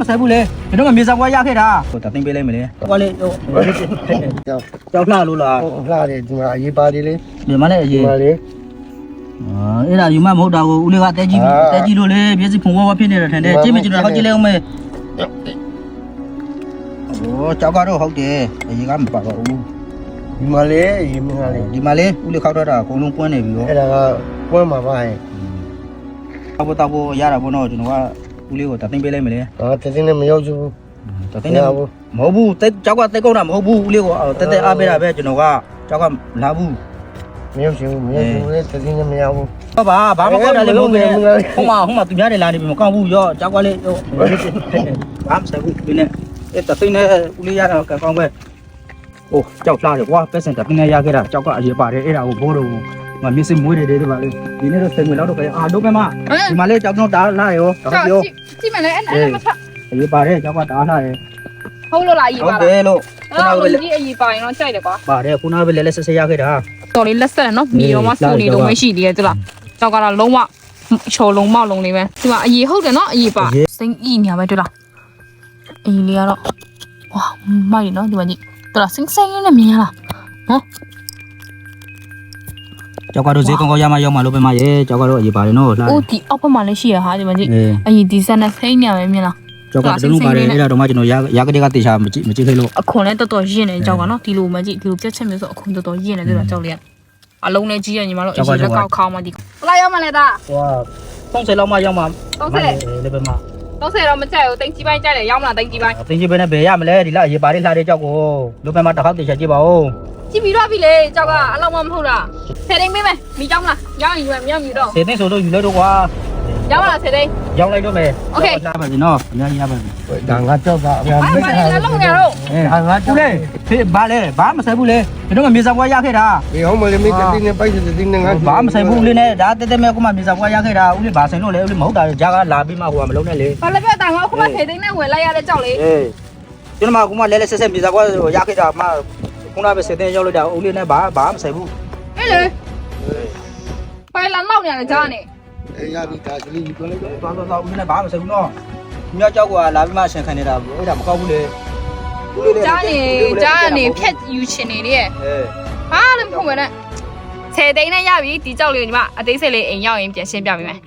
မဆိုင်ဘူးလေဒီတော့ကမြေစာပွားရခဲ့တာဟိုတသိမ့်ပေးလိုက်မလဲဟိုလေဟိုကြောက်ကြောက်လှလို့လားလှတယ်ဒီမှာအရေးပါတယ်လေဒီမှာလည်းအဒီရေးမှာလေအဲ့ဒါယူမမဟုတ်တာကိုဦးလေးကတဲကြီးတဲကြီးလို့လေမျက်စိဖုံဝဝဖြစ်နေတယ်ထင်တယ်ကြည့်မကြည့်တော့ဟောက်ကြည့်လိုက်အောင်မေโอ้ကြောက်ကတော့ဟုတ်တယ်အရေးကမပါတော့ဘူးဒီမှာလေအရေးမလားလေဒီမှာလေဦးလေးခောက်တော့တာအကုန်လုံးပွင့်နေပြီရောအဲ့ဒါကပွင့်မှာပါဟဲ့တောက်ဖို့တောက်ဖို့ရတာပေါ့နော်ကျွန်တော်က ဦးလေးကိုတသိမ့်ပေးလိုက်မလဲဟာတသိန်းနဲ့မရောက်ဘူးတသိမ့်နေမဟုတ်ဘူးတက်ကြောက်ကတက်ကုန်တာမဟုတ်ဘူးဦးလေးကိုတက်တက်အားပေးတာပဲကျွန်တော်ကကြောက်ကလာဘူးမရောက်ဘူးမရောက်ဘူးလေတသိန်းနဲ့မရောက်ဘူးဟုတ်ပါဘာမှကောက်တာလည်းမဟုတ်ဘူးဟိုမှာဟိုမှာသူများတွေလာနေပြီမကောက်ဘူးရောကြောက်ကလေးဟိုဘာမှဆက်ဘူးဒီနေ့အဲ့တသိမ့်နဲ့ဦးလေးရတာကောင်းပဲโอ้ကြောက်လာတယ်ကွာပက်စင်တသိမ့်နဲ့ရခဲ့တာကြောက်ကအရေးပါတယ်အဲ့ဒါကိုဘောတော့ ငါမျက်စိမွေးတယ်တဲ့ပါလေဒီနေ့တော့စိတ်ဝင်လောက်တော့ပဲအာတော့ပဲမဒီမှာလေကြောက်တော့တားလာရောတော့ကြောက်ပြောကြည့်ကြည့်မလဲအဲ့အဲ့မထအရေးပါတယ်ကြောက်ကတားလာတယ်ဟုတ်လို့လားအကြီးဟုပါတ်တလားယ်လို့ခုနအော်ကပဲဒီအကြီးပါရင်တော့ကြိုက်တယ်ကွာပါတယ်ခုနကပဲလဲလဲဆက်ဆက်ရခဲ့တာတော်လေးလက်ဆက်တယ်နော်မီတော့မှစူနေတော့မရှိသေးရဲ့တူလားကြောက်ကတော့လုံးဝချော်လုံးမောက်လုံးလေးပဲဒီမှာအကြီးဟုတ်တယ်နော်အကြီးပါစိမ့်အီညာပဲတူလားအကြီးလေးကတော့ဝါမိုက်နော်ဒီမှာကြီးတူလားစင်းစင်းနဲ့မြင်ရလားနော် ကြောက်ကတော့ဈေးကောင်းကောင်းရမှရောက်မှလို့ပဲမရဲ့ကြောက်ကတော့အရေးပါတယ်နော်လှအိုးဒီအောက်ဘက်မှာလည်းရှိရဟာဒီမှာကြီးအေးအကြီးဒီဆက်နဲ့စိမ့်ညာပဲမြင်လားကြောက်ကတလုံးပါတယ်အဲ့ဒါတော့မှကျွန်တော်ရရကတဲ့ကတေချာမကြည့်မကြည့်သေးလို့အခွန်လည်းတော်တော်ရင့်နေကြောက်ကနော်ဒီလိုမှကြည့်ဒီလိုပြက်ချက်မျိုးဆိုအခွန်တော်တော်ရင့်နေတူလားကြောက်လေးအလုံးနဲ့ကြီးရညီမတို့အကြီးလက်ကောက်ခေါင်းမှဒီဘလာရောက်မလဲသားဟွာ30လောက်မှရောက်မှ30လေပဲမ 30တော့မကြိုက်ဘူးတင်ကြီးပိုင်းကြိုက်တယ်ရောက်မလားတင်ကြီးပိုင်းသင်ကြီးပဲနဲ့ဘယ်ရမလဲဒီလားအရေးပါတယ်လှတဲ့ကြောက်ကိုလူပဲမတစ်ခေါက်တေချာကြည့်ပါဦးကြည့်ပြီးတော့ပြီလေကြောက်ကအလောက်မှမဟုတ်လားဆယ်တိန်ပေးမယ်မိကြောင်းလားရောက်ရင်ယူမယ်မရောက်ယူတော့စေသိန်းဆိုလို့ယူလိုက်တော့ကွာ ရောက်မလားဆယ်တိန်ရောက်လိုက်တော့မယ်လာပါစီနော်အများကြီးရပါစီဒါငါကြောက်တာအများဘာမမှမလည်းလုံးနေတော့အေးဒါငါကြောဦးက်လေဖေးဘာလဲဘာမဆိုင်ဘူးလေဒီတော့မြေစာပွားရခဲ့တာဒီဟောမလေးမိတသိန်းနဲ့ပိုက်တသိန်းနဲ့ငါဘာမဆိုင်ဘူးဦးလေးနဲ့ဒါတက်တက်မဲ့ကမှမြေစာပွားရခဲ့တာဦးလေးဘာဆိုင်လို့လဲဦးလေးမဟုတ်တာဂျာကလာပြီးမှဟိုကမလုံးနဲ့လေဘာလဲပြတာငါခုမှဆယ်တိန်နဲ့ဝင်လိုက်ရတဲ့ကြောက်လေအေးကျွန်တော်ကမှလဲလဲဆက်ဆက်မြေစာပွားရခဲ့တာမှခုနကပဲစေတဲ့ရောက်လိုက်တာဦးလေးနဲ့ဘာဘာမဆိုင်ဘူးဟဲ့လေပိုင်လာနောက်နေရတယ်ကြားနေ အေးရပြီဒါကလေးယူလိုက်တော့သွားသွားသွားဦးလေးနဲ့ဘာမဆိုင်ဘူးနော်မြောက်ကြောက်ကလာပြီးမှရှင်ခံနေတာအဲ့ဒါမကောက်ဘူးလေကြားနေကြားနေဖြက်ယူချင်နေလေအေးဘာလည်းမဟုတ်ပဲနဲ့ဆယ်တိန်နဲ့ရပြီဒီကြောက်လေးကိုညီမအသေးစိတ်လေးအိမ်ရောက်ရင်ပြန်ရှင်းပြပေးမယ်